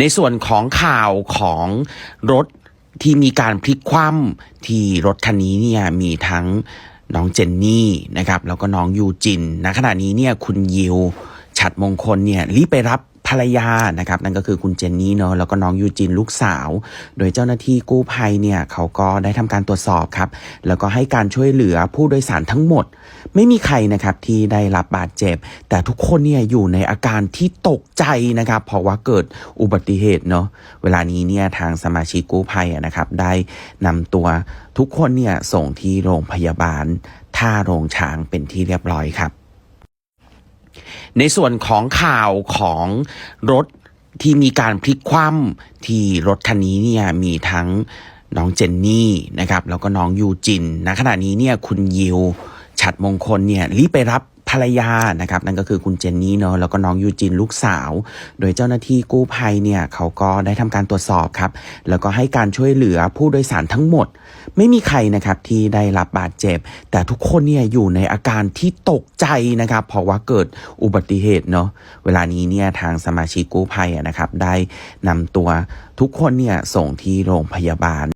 ในส่วนของข่าวของรถที่มีการพลิกคว่ำที่รถคันนี้เนี่ยมีทั้งน้องเจนนี่นะครับแล้วก็น้องยูจินณขณะนี้เนี่ยคุณยิวฉัดมงคลเนี่ยรีบไปรับ ภรรยานะครับนั่นก็คือคุณเจนนี่เนาะแล้วก็น้องยูจินลูกสาว โดยเจ้าหน้าที่กู้ภัยเนี่ยเขาก็ได้ทำการตรวจสอบครับ แล้วก็ให้การช่วยเหลือผู้โดยสารทั้งหมด ไม่มีใครนะครับที่ได้รับบาดเจ็บ แต่ทุกคนเนี่ยอยู่ในอาการที่ตกใจนะครับเพราะว่าเกิดอุบัติเหตุเนาะเวลานี้เนี่ยทางสมาชิกกู้ภัยนะครับได้นำตัวทุกคนเนี่ยส่งที่โรงพยาบาลท่าโรงช้างเป็นที่เรียบร้อยครับ ในส่วนของข่าวของรถที่มีการพลิกคว่ำที่รถคันนี้เนี่ยมีทั้งน้องเจนนี่นะครับแล้วก็น้องยูจินณขณะนี้เนี่ยคุณยิวฉัดมงคลเนี่ยรีบไปรับ ภรรยานะครับนั่นก็คือคุณเจนนี่เนาะแล้วก็น้องยูจินลูกสาว โดยเจ้าหน้าที่กู้ภัยเนี่ยเขาก็ได้ทำการตรวจสอบครับ แล้วก็ให้การช่วยเหลือผู้โดยสารทั้งหมด ไม่มีใครนะครับที่ได้รับบาดเจ็บ แต่ทุกคนเนี่ยอยู่ในอาการที่ตกใจนะครับ เพราะว่าเกิดอุบัติเหตุเนาะเวลานี้เนี่ยทางสมาชิกกู้ภัยนะครับ ได้นำตัวทุกคนเนี่ยส่งที่โรงพยาบาล